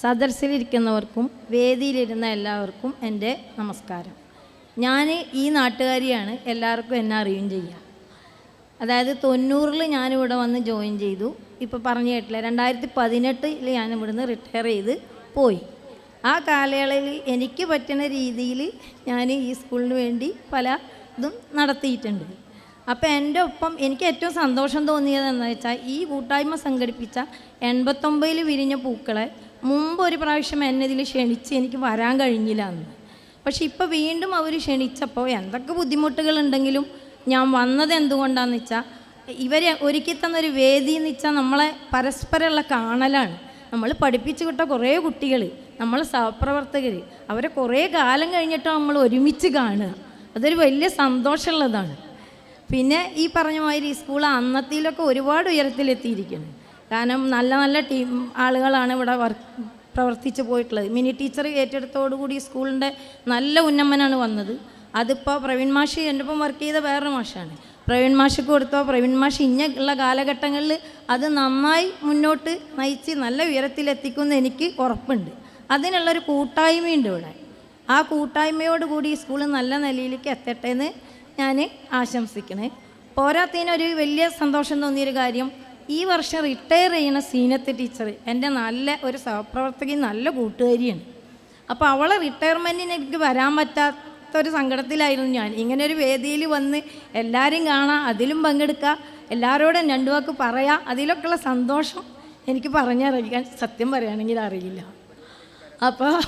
സദസ്സിലിരിക്കുന്നവർക്കും വേദിയിലിരുന്ന എല്ലാവർക്കും എന്റെ നമസ്കാരം. ഞാൻ ഈ നാട്ടുകാരിയാണ് എല്ലാവർക്കും എന്നെ അറിയുകയും ചെയ്യുക. അതായത് തൊണ്ണൂറിൽ ഞാനിവിടെ വന്ന് ജോയിൻ ചെയ്തു. ഇപ്പോൾ പറഞ്ഞു കേട്ടില്ല രണ്ടായിരത്തി പതിനെട്ടിൽ ഞാൻ ഇവിടുന്ന് റിട്ടയർ ചെയ്ത് പോയി. ആ കാലയളവിൽ എനിക്ക് പറ്റുന്ന രീതിയിൽ ഞാൻ ഈ സ്കൂളിന് വേണ്ടി പല ഇതും നടത്തിയിട്ടുണ്ട്. അപ്പോൾ എന്റെ ഒപ്പം എനിക്ക് ഏറ്റവും സന്തോഷം തോന്നിയത് എന്ന് വെച്ചാൽ ഈ കൂട്ടായ്മ സംഘടിപ്പിച്ച എൺപത്തൊമ്പതിൽ വിരിഞ്ഞ പൂക്കളെ മുമ്പ് ഒരു പ്രാവശ്യം എന്നെ ഇതിൽ ക്ഷണിച്ച് എനിക്ക് വരാൻ കഴിഞ്ഞില്ല എന്ന്. പക്ഷെ ഇപ്പോൾ വീണ്ടും അവർ ക്ഷണിച്ചപ്പോൾ എന്തൊക്കെ ബുദ്ധിമുട്ടുകളുണ്ടെങ്കിലും ഞാൻ വന്നത് എന്തുകൊണ്ടാണെന്ന് വെച്ചാൽ ഇവരെ ഒരുക്കി തന്നൊരു വേദി എന്ന് വെച്ചാൽ നമ്മളെ പരസ്പരമുള്ള കാണലാണ്. നമ്മൾ പഠിപ്പിച്ചു വിട്ട കുറേ കുട്ടികൾ നമ്മൾ സഹപ്രവർത്തകർ അവരെ കുറേ കാലം കഴിഞ്ഞിട്ട് നമ്മൾ ഒരുമിച്ച് കാണുക. അതൊരു വലിയ സന്തോഷമുള്ളതാണ്. പിന്നെ ഈ പറഞ്ഞ മാതിരി സ്കൂൾ അന്നത്തിലൊക്കെ ഒരുപാട് ഉയരത്തിലെത്തിയിരിക്കുന്നു. കാരണം നല്ല നല്ല ടീം ആളുകളാണ് ഇവിടെ വർക്ക് പ്രവർത്തിച്ച് പോയിട്ടുള്ളത്. മിനി ടീച്ചർ ഏറ്റെടുത്തോടുകൂടി സ്കൂളിന്റെ നല്ല ഉന്നമനാണ് വന്നത്. അതിപ്പോൾ പ്രവീൺ മാഷ് എന്റെ ഒപ്പം വർക്ക് ചെയ്ത വേറൊരു മാഷാണ്. പ്രവീൺ മാഷ് കൊടുത്തോ പ്രവീൺ മാഷ് ഇങ്ങുള്ള ഉള്ള കാലഘട്ടങ്ങളിൽ അത് നന്നായി മുന്നോട്ട് നയിച്ച് നല്ല ഉയരത്തിലെത്തിക്കുമെന്ന് എനിക്ക് ഉറപ്പുണ്ട്. അതിനുള്ളൊരു കൂട്ടായ്മയുണ്ട് ഇവിടെ. ആ കൂട്ടായ്മയോടുകൂടി ഈ സ്കൂൾ നല്ല നിലയിലേക്ക് എത്തട്ടെ എന്ന് ഞാൻ ആശംസിക്കണേ. പോരാത്തതിനൊരു വലിയ സന്തോഷം തോന്നിയൊരു കാര്യം ഈ വർഷം റിട്ടയർ ചെയ്യുന്ന സീനത്തെ ടീച്ചർ എന്റെ നല്ല ഒരു സഹപ്രവർത്തകൻ നല്ല കൂട്ടുകാരിയാണ്. അപ്പോൾ അവളെ റിട്ടയർമെന്റിന് എനിക്ക് വരാൻ പറ്റാത്തൊരു സങ്കടത്തിലായിരുന്നു ഞാൻ. ഇങ്ങനെ ഒരു വേദിയിൽ വന്ന് എല്ലാവരും കാണാം അതിലും പങ്കെടുക്കുക എല്ലാവരോടും രണ്ടു വാക്ക് പറയാം അതിലൊക്കെയുള്ള സന്തോഷം എനിക്ക് പറഞ്ഞറിയിക്കാൻ സത്യം പറയുകയാണെങ്കിൽ അറിയില്ല. അപ്പോൾ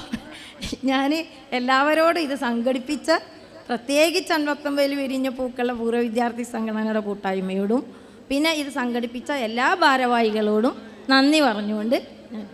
ഞാൻ എല്ലാവരോടും ഇത് സംഘടിപ്പിച്ച പ്രത്യേകിച്ച് അൻപത്തൊമ്പതിൽ വിരിഞ്ഞ പൂക്കളുടെ പൂർവ വിദ്യാർത്ഥി സംഘടനയുടെ കൂട്ടായ്മയോടും പിന്നെ ഇത് സംഘടിപ്പിച്ച എല്ലാ ഭാരവാഹികളോടും നന്ദി പറഞ്ഞുകൊണ്ട് ഞാൻ.